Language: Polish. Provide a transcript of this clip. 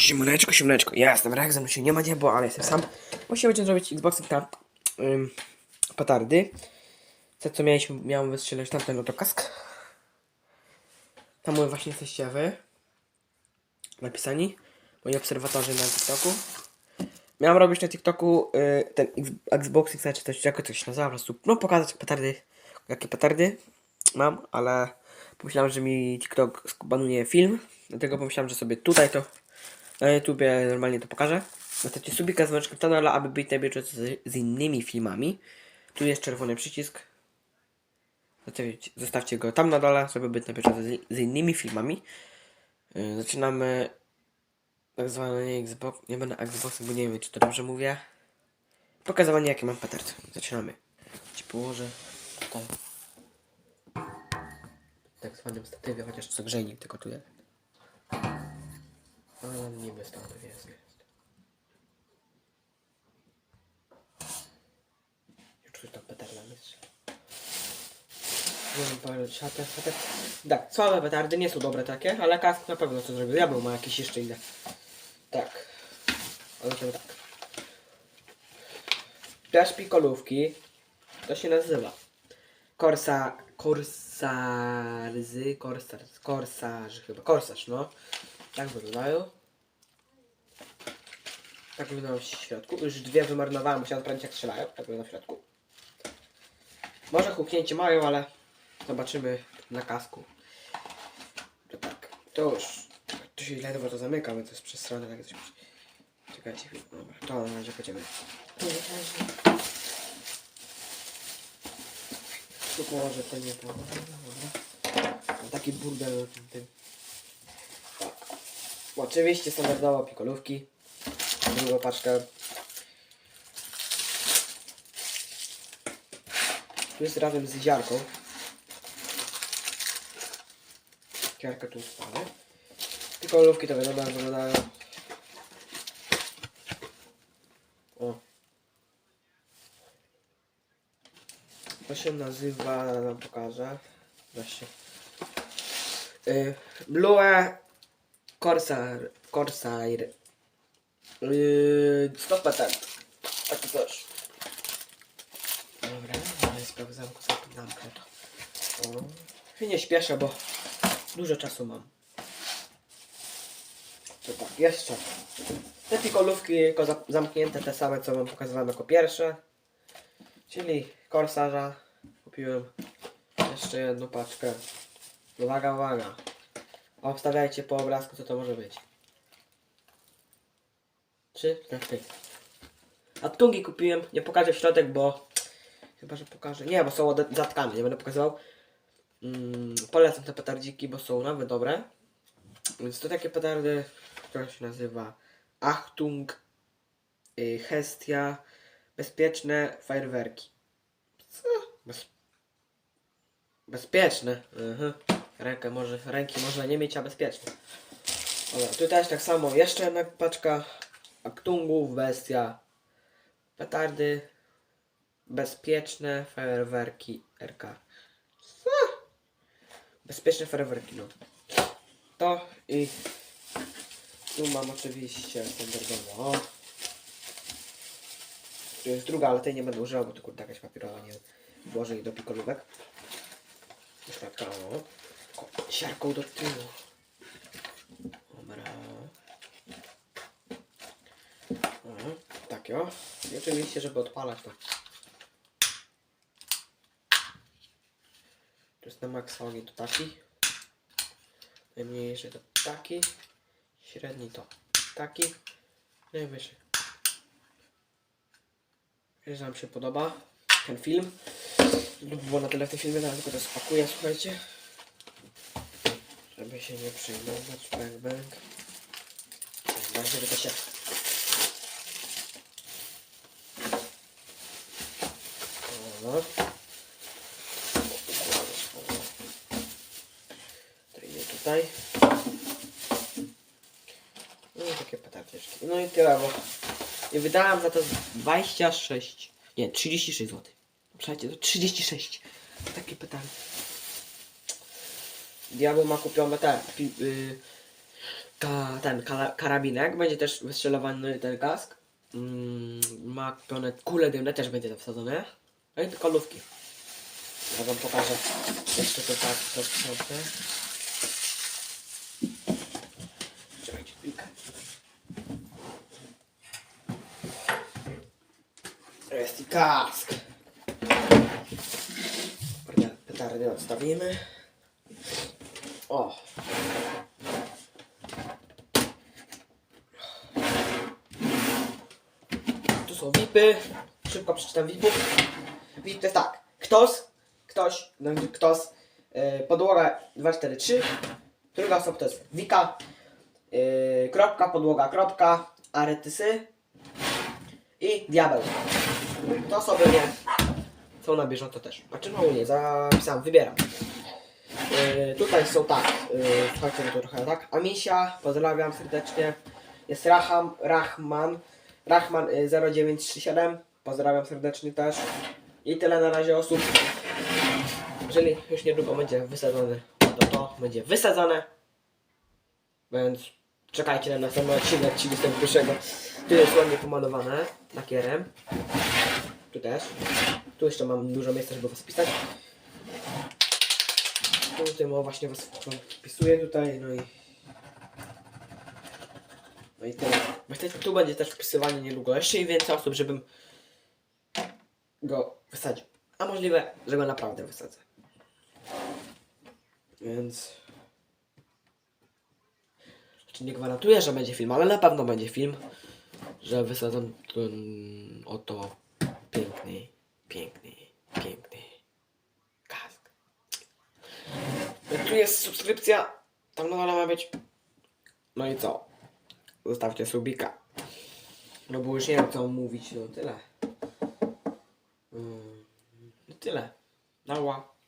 Siemaneczko, siemaneczko. Ja jestem Rex, ze się nie ma niebo, ale jestem sam. Właśnie będziemy zrobić Xboxing na ym. To co mieliśmy, miałem wystrzelać tamten oto kask. Tam właśnie jesteście wy. Napisani. Moi obserwatorzy na TikToku. Miałem robić na TikToku y, ten X- Xboxing, czy coś, jak to się nazywa, po prostu, no pokazać petardy, jakie petardy mam, ale pomyślałem, że mi TikTok skubanuje film, dlatego pomyślałem, że sobie tutaj to na YouTubie normalnie to pokażę. Zostawcie subika z dzwoneczkiem kanale, aby być na bieżąco z, z innymi filmami. Tu jest czerwony przycisk. Zostawcie, zostawcie go tam na dole, żeby być na bieżąco z, z innymi filmami. Yy, zaczynamy tak zwane Xbox, nie będę Xboxem, bo nie wiem czy to dobrze mówię. Pokazywanie jakie mam petard. Zaczynamy. Ci położę tutaj. Tak zwanym statywie, chociaż co grzejnik tylko tu jest. Ale niby statyw jest. Już tam petarda parę szatę, szatę. Tak, słabe petardy nie są dobre takie, ale kask na pewno co zrobił. Diabeł ma jakieś jeszcze inne. Tak. To tak. Też pikolówki. To się nazywa. Korsa... Korsarzy... Korsarz... Korsarz chyba. Korsarz, no. Tak wyglądają. Tak wyglądają w środku. Już dwie wymarnowałem, musiałem sprawdzić jak strzelają. Tak wygląda w środku. Może huknięcie mają, ale zobaczymy na kasku. To tak. To już. To się ledwo to zamyka, to jest przesrane. Tak coś. Czekajcie. Dobra, to na razie będziemy. Tu położę to nie. Dobra. Taki burdel tym. Tak. Oczywiście standardowo pikolówki. Drugą paczkę. Tu jest razem z ziarką. Ziarka tu spadnie. Pikolówki to wiadomo jak wyglądają. O. To się nazywa, wam pokażę. Właśnie. Y, Blue Corsair. Corsair. Yy, stop patent. Taki coś. Dobra, ale sprawdzam, zamknę to. O. Się nie śpieszę, bo dużo czasu mam. To tak, jeszcze. Te pikolówki tylko za- zamknięte, te same co wam pokazywałem jako pierwsze. Czyli korsarza. Kupiłem jeszcze jedną paczkę. Uwaga, uwaga. Obstawiajcie po obrazku co to może być. Trzy, cztery. A tungi kupiłem, nie pokażę w środek, bo chyba, że pokażę. Nie, bo są zatkane, nie będę pokazywał. Mm, polecam te petardziki, bo są nawet dobre. Więc to takie petardy, które się nazywa Achtung, y, Hestia, bezpieczne fajerwerki. Co? Bez... Bezpieczne. Mhm. Rękę może, ręki można nie mieć, a bezpieczne. Dobra, tu też tak samo, jeszcze jedna paczka Aktungów, bestia, petardy, bezpieczne fajerwerki RK. Bezpieczne fajerwerki, no. To i tu mam oczywiście standardowo. Tu jest druga, ale tej nie będę używał, bo to kurde jakaś papierowa, nie włożę jej do pikolówek. Środka, o. Siarką do tyłu. Dobra. Mhm, tak o. I oczywiście, żeby odpalać to. Tu jest na maksa ogień to taki. Najmniejszy to taki. Średni to taki. Najwyższy. Jeżeli Wam się podoba ten film. Lub było na tyle w tym filmie, teraz tylko to słuchajcie. Żeby się nie przejmować. Bang, bang. Bang, żeby to się... O. To idzie tutaj. No i takie petardzieczki. No i tyle, bo i wydałem za to 26, nie, 36 zł. Słuchajcie, to 36. Takie pytanie. Diabeł ma kupione te pi, y, ka, ten kala, karabinek, będzie też wystrzelowany ten kask. Mm, ma pełne kule dymne, też będzie to wsadzone. No te kolówki. Ja wam pokażę jeszcze to tak, to. To jest i kask. Petar- Petardy odstawimy. O. Tu są VIPy. Szybko przeczytam VIPów. VIP to jest tak. Ktoś, ktoś, no ktoś, yy, podłoga 243. Druga osoba to jest Wika. Yy, kropka, podłoga, kropka, aretysy i diabeł. To osoby nie są na bieżąco też. Znaczy no nie, zapisałem, wybieram. Yy, tutaj są tak, yy, to trochę tak. Amisia, pozdrawiam serdecznie. Jest Raham, Rahman, Rahman yy, 0937, pozdrawiam serdecznie też. I tyle na razie osób. Jeżeli już niedługo będzie wysadzone, to to będzie wysadzone. Więc czekajcie na następny odcinek 31. Tu jest ładnie pomalowane lakierem. Tu też. Tu jeszcze mam dużo miejsca, żeby was pisać. Tu tym właśnie was wpisuję tutaj, no i... No i tyle. Myślę, tu będzie też wpisywanie niedługo. Jeszcze i więcej osób, żebym go wysadził. A możliwe, że go naprawdę wysadzę. Więc... Znaczy nie gwarantuję, że będzie film, ale na pewno będzie film, że wysadzam ten oto piękny, piękny, piękny kask. Tu jest subskrypcja, tam na dole ma być. No i co? Zostawcie subika. No bo już nie wiem co mówić, no tyle. Tyle. Nała.